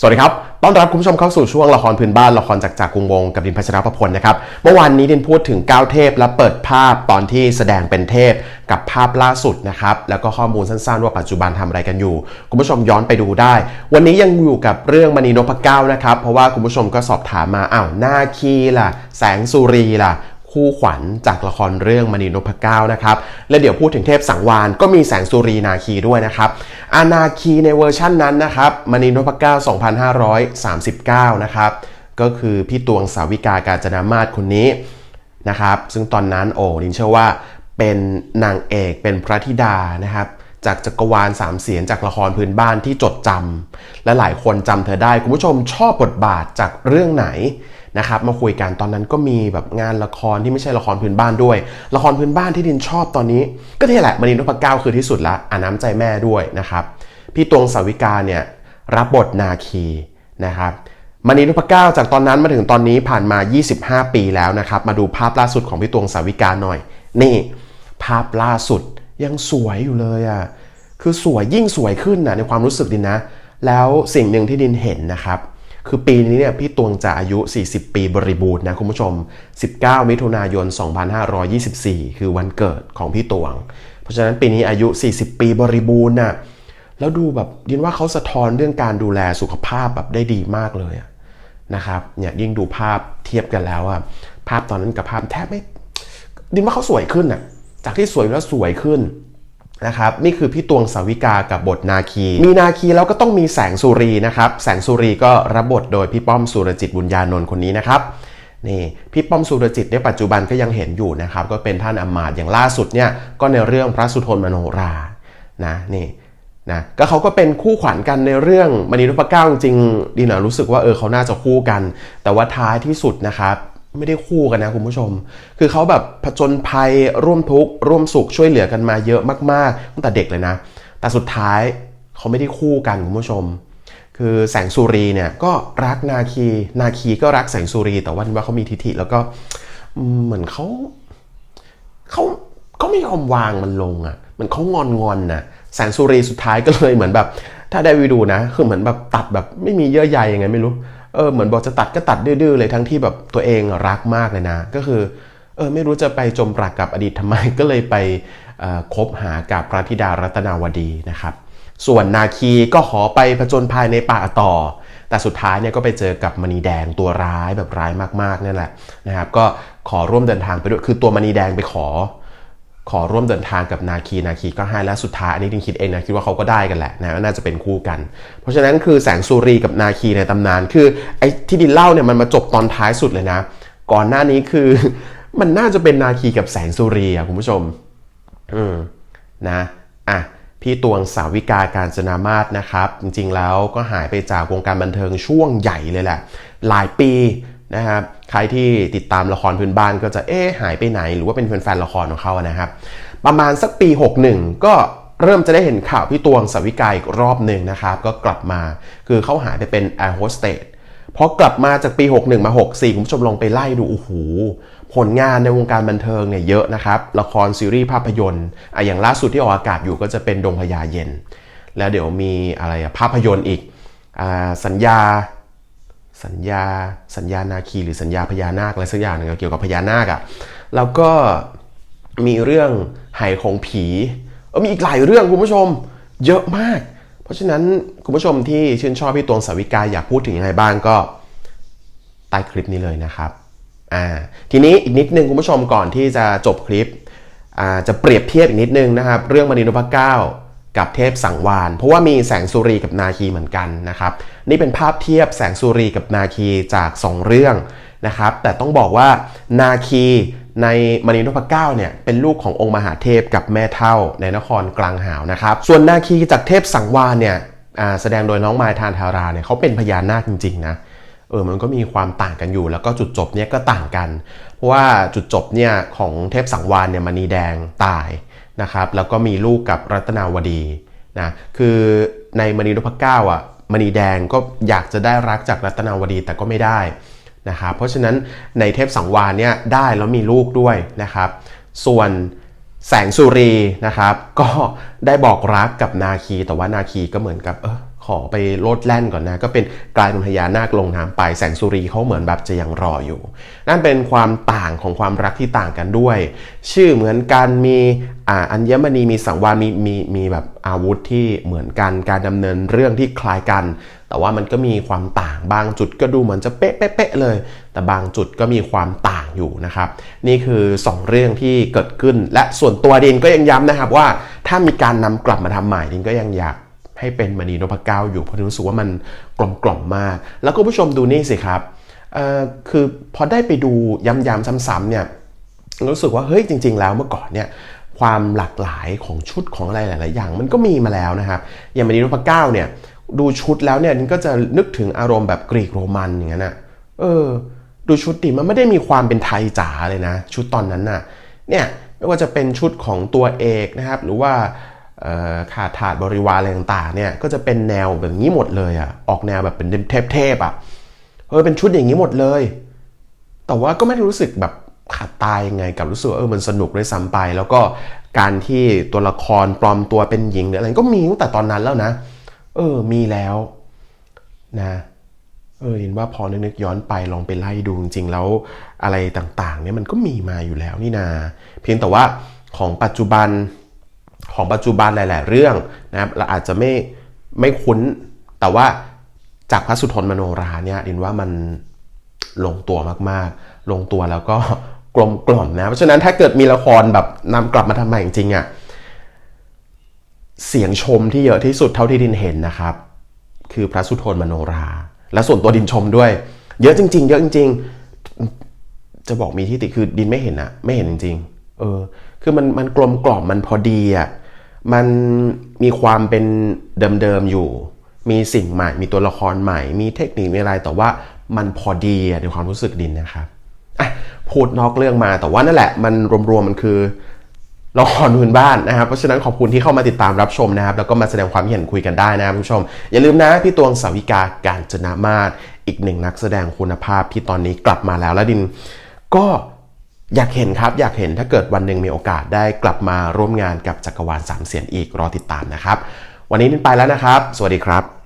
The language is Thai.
สวัสดีครับ ต้อนรับคุณผู้ชมเข้าสู่ช่วงละครพื้นบ้านละครจากจากกรุงวงกับดินพัชรประพลนะครับ เมื่อวานนี้ดินพูดถึงก้าวเทพและเปิดภาพตอนที่แสดงเป็นเทพกับภาพล่าสุดนะครับ แล้วก็ข้อมูลสั้นๆ ว่าปัจจุบันทำอะไรกันอยู่ คุณผู้ชมย้อนไปดูได้ วันนี้ยังอยู่กับเรื่องมณีนพเก้านะครับ เพราะว่าคุณผู้ชมก็สอบถามมาอ้าวหน้าคีล่ะ แสงสุรีล่ะ คู่ขวัญจากละครเรื่องมณีนพเก้านะครับ และเดี๋ยวพูดถึงเทพสังวานก็มีแสงสุรีนาคีด้วยนะครับ อานาคีในเวอร์ชั่นนั้นนะครับมณีนพเก้า 2539 นะครับ ก็คือพี่ตวงสาวิกาการจนามาศคนนี้นะครับ ซึ่งตอนนั้นโอ้ดินเชื่อว่าเป็นนางเอกเป็นพระธิดานะครับจากจักรวาลสามเสียนจากละครพื้นบ้านที่จดจำและหลายคนจำเธอได้ คุณผู้ชมชอบบทบาทจากเรื่องไหน นะครับมาคุยกันตอนนั้นก็มีแบบงานละครที่ไม่ใช่ละครพื้นบ้านด้วย ละครพื้นบ้านที่ดินชอบตอนนี้ ก็นี่แหละมณีนพเก้าคือที่สุดละอาน้ำใจแม่ด้วยนะครับพี่ตวงสาวิกาเนี่ยรับบทนาคีนะครับมณีนพเก้าจากตอนนั้นมาถึงตอนนี้ผ่านมา 25 ปีแล้วนะครับ มาดูภาพล่าสุดของพี่ตวงสาวิกาหน่อย นี่ ภาพล่าสุดยังสวยอยู่เลยอะ่ะคือสวยยิ่งสวยขึ้นนะในความรู้สึกดินนะ แล้วสิ่งหนึ่งที่ดินเห็นนะครับ คือปีนี้เนี่ยพี่ตวงจะอายุ 40 ปีบริบูรณ์นะคุณผู้ชม 19 มิถุนายน 2524 คือวันเกิดของพี่ตวง เพราะฉะนั้นปีนี้อายุ 40 ปีบริบูรณ์น่ะแล้วดูแบบดินว่าเขาสะท้อนเรื่องการดูแลสุขภาพแบบได้ดีมากเลยนะครับเนี่ยยิ่งดูภาพเทียบกันแล้วอะภาพตอนนั้นกับภาพแทบไม่ดินว่าเขาสวยขึ้นอะจากที่สวยแล้วสวยขึ้น นะครับนี่คือพี่ตวงสาวิกากับบทนาคี มีนาคีแล้วก็ต้องมีแสงสุรีนะครับแสงสุรีก็รับบทโดยพี่ป้อมสุรจิตบุญญานนท์คนนี้นะครับนี่พี่ป้อมสุรจิตในปัจจุบันก็ยังเห็นอยู่นะครับก็เป็นท่านอมาตย์อย่างล่าสุดเนี่ยก็ในเรื่องพระสุทนมโนรานะนี่นะก็เขาก็เป็นคู่ขวัญกันในเรื่องมณีนพเก้าจริงดีนะรู้สึกว่าเออเขาน่าจะคู่กัน แต่ว่าท้ายที่สุดนะครับ ไม่ได้คู่กันนะคุณผู้ชม คือเขาแบบผจญภัยร่วมทุกข์ร่วมสุขช่วยเหลือกันมาเยอะมากๆ ตั้งแต่เด็กเลยนะ แต่สุดท้ายเขาไม่ได้คู่กันคุณผู้ชม คือแสงสุรีเนี่ยก็รักนาคีนาคีก็รักแสงสุรี แต่ว่าว่าเขามีทิฐิแล้วก็เหมือนเขาเขาเขาไม่ยอมวางมันลงอะ่ะมือนเขางอนงอนน่ะแสงสุรีสุดท้ายก็เลยเหมือนแบบ ถ้าได้ไปดูนะ คือเหมือนแบบตัดแบบไม่มีเยื่อใยยังไงไม่รู้ เออเหมือนบอกจะตัดก็ตัดดื้อๆเลยทั้งที่แบบตัวเองรักมากเลยนะ ก็คือเออไม่รู้จะไปจมปลักกับอดีตทำไมก็เลยไปคบหากับพระธิดารัตนาวดีนะครับ ส่วนนาคีก็ขอไปผจญภัยในป่าต่อ แต่สุดท้ายเนี่ยก็ไปเจอกับมณีแดงตัวร้ายแบบร้ายมากๆนั่นแหละนะครับ ก็ขอร่วมเดินทางไปด้วยคือตัวมณีแดงไปขอ ขอร่วมเดินทางกับนาคีนาคีก็ให้และสุดท้ายอันนี้ดิงคิดเองนะคิดว่าเขาก็ได้กันแหละนะน่าจะเป็นคู่กัน เพราะฉะนั้นคือแสงสุรีกับนาคีในตำนานคือไอ้ที่ดินเล่าเนี่ยมันมาจบตอนท้ายสุดเลยนะ ก่อนหน้านี้คือมันน่าจะเป็นนาคีกับแสงสุรีอะคุณผู้ชมอืมนะอะพี่ตวงสาวิกาการจนามาศนะครับ จริงๆแล้วก็หายไปจากวงการบันเทิงช่วงใหญ่เลยแหละ หลายปี นะครับใครที่ติดตามละครพื้นบ้านก็จะเอ๊หายไปไหน หรือว่าเป็นแฟนๆละครของเขานะครับ ประมาณสักปี 61 ก็เริ่มจะได้เห็นข่าวพี่ตวงสวิกาอีกรอบหนึ่งนะครับ ก็กลับมาคือเขาหายไปเป็นแอร์โฮสเตสพอกลับมาจากปี 61 มา 64 คุณผู้ชมลองไปไล่ดู โอ้โห ผลงานในวงการบันเทิงเนี่ยเยอะนะครับ ละครซีรีส์ภาพยนตร์อะอย่างล่าสุดที่ออกอากาศอยู่ก็จะเป็นดงพญาเย็น แล้วเดี๋ยวมีอะไรภาพยนตร์อีกอสัญญา สัญญาสัญญานาคีหรือสัญญาพญานาคอะไรสักอย่างหนึงเกี่ยวกับพญานาคอะ่ะแล้วก็มีเรื่องไหของผีเออมีอีกหลายเรื่องคุณผู้ชมเยอะมาก เพราะฉะนั้นคุณผู้ชมที่ชื่นชอบพี่ตวงสาวิกาอยากพูดถึงยังไงบ้างก็ใต้คลิปนี้เลยนะครับอ่าทีนี้อีกนิดนึงคุณผู้ชมก่อนที่จะจบคลิปอ่าจะเปรียบเทียบอีกนิดนึงนะครับ เรื่องมณีนพเก้า กับเทพสังวาน เพราะว่ามีแสงสุรีกับนาคีเหมือนกันนะครับ นี่เป็นภาพเทียบแสงสุรีกับนาคีจาก 2 เรื่องนะครับ แต่ต้องบอกว่านาคีในมณีนพเก้าเนี่ยเป็นลูกขององค์มหาเทพกับแม่เท่าในนครกลางหาวนะครับ ส่วนนาคีจากเทพสังวานเนี่ยแสดงโดยน้องมายทานทาราเนี่ยเขาเป็นพญานาคจริงๆนะเออมันก็มีความต่างกันอยู่ แล้วก็จุดจบเนี่ยก็ต่างกัน เพราะว่าจุดจบเนี่ยของเทพสังวานเนี่ยมณีแดงตาย นะครับแล้วก็มีลูกกับรัตนาวดีนะคือในมณีนพเก้าอะมณีแดงก็อยากจะได้รักจากรัตนาวดีแต่ก็ไม่ได้นะครับเพราะฉะนั้นในเทพสังวานเนี่ยได้แล้วมีลูกด้วยนะครับ ส่วนแสงสุรีนะครับ ก็ได้บอกรักกับนาคีแต่ว่านาคีก็เหมือนกับเออ ขอไปโลดแล่นก่อนนะ ก็เป็นกลายเป็นพญานาคลงน้ำไปแสงสุรีเขาเหมือนแบบจะยังรออยู่ นั่นเป็นความต่างของความรักที่ต่างกันด้วย ชื่อเหมือนกันมีอัญมณีมีสังวาลมีมีมีแบบอาวุธที่เหมือนกันการดำเนินเรื่องที่คล้ายกัน แต่ว่ามันก็มีความต่างบางจุดก็ดูเหมือนจะเป๊ะเป๊ะเป๊ะเลย แต่บางจุดก็มีความต่างอยู่นะครับ นี่คือ 2 เรื่องที่เกิดขึ้นและส่วนตัวดินก็ยังย้ำนะครับว่าถ้ามีการนำกลับมาทำใหม่ดินก็ยังอยาก ให้เป็นมณีนพเก้าอยู่เพราะรู้สึกว่ามันกลมกล่อมมาก แล้วคุณผู้ชมดูนี่สิครับคือพอได้ไปดูย้ำๆซ้ำๆเนี่ยรู้สึกว่าเฮ้ยจริง ๆ แล้วเมื่อก่อนเนี่ยความหลากหลายของชุดของอะไรหลาย ๆ อย่าง มันก็มีมาแล้วนะครับ อย่างมณีนพเก้าเนี่ยดูชุดแล้วเนี่ยก็จะนึกถึงอารมณ์แบบกรีกโรมันอย่างนั้นนะเออ ดูชุดดิมันไม่ได้มีความเป็นไทยจ๋าเลยนะ ชุดตอนนั้นน่ะเนี่ยไม่ว่าจะเป็นชุดของตัวเอกนะครับ หรือว่า ขาดถาดบริวารอะไรต่างๆเนี่ยก็จะเป็นแนวแบบนี้หมดเลยอะออกแนวแบบเป็นเทพๆอะเออเป็นชุดอย่างนี้หมดเลย แต่ว่าก็ไม่ได้รู้สึกแบบขาดตายยังไงกับรู้สึกเออมันสนุกด้วยซ้ำไป แล้วก็การที่ตัวละครปลอมตัวเป็นหญิงหรืออะไรก็มีตั้งแต่ตอนนั้นแล้วนะ เออมีแล้วนะเออเห็นว่าพอนึกๆย้อนไปลองไปไล่ดูจริงๆแล้วอะไรต่างๆเนี่ยมันก็มีมาอยู่แล้วนี่นา เพียงแต่ว่าของปัจจุบัน ของปัจจุบันหลาย ๆ เรื่องนะครับเราอาจจะไม่ไม่คุ้น แต่ว่าจากพระสุทนมโนราเนี่ยดินว่ามันลงตัวมากๆ ลงตัวแล้วก็กลมกล่อมนะ เพราะฉะนั้นถ้าเกิดมีละครแบบนำกลับมาทำใหม่จริงๆอะ่ะเสียงชมที่เยอะที่สุดเท่าที่ดินเห็นนะครับ คือพระสุทนมโนรา และส่วนตัวดินชมด้วย เยอะจริง ๆ เยอะจริง ๆ จะบอกมีที่ติคือดินไม่เห็นอะไม่เห็นจริง ๆ เออ คือมันมันกลมกล่อมมันพอดีอะ มันมีความเป็นเดิมๆอยู่ มีสิ่งใหม่ มีตัวละครใหม่ มีเทคนิคมีอะไร แต่ว่ามันพอดีในความรู้สึกดินนะครับพูดนอกเรื่องมาแต่ว่านั่นแหละมันรวมๆมันคือละครพื้นบ้านนะครับ เพราะฉะนั้นขอบคุณที่เข้ามาติดตามรับชมนะครับ แล้วก็มาแสดงความเห็นคุยกันได้นะครับคุณผู้ชม อย่าลืมนะพี่ตวงสาวิกาการจนามาศอีกหนึ่งนักแสดงคุณภาพที่ตอนนี้กลับมาแล้วและดิน ก็ อยากเห็นครับ อยากเห็นถ้าเกิดวันหนึ่งมีโอกาสได้กลับมาร่วมงานกับจักรวาลสามเสียนอีกรอติดตามนะครับ วันนี้นินไปแล้วนะครับ สวัสดีครับ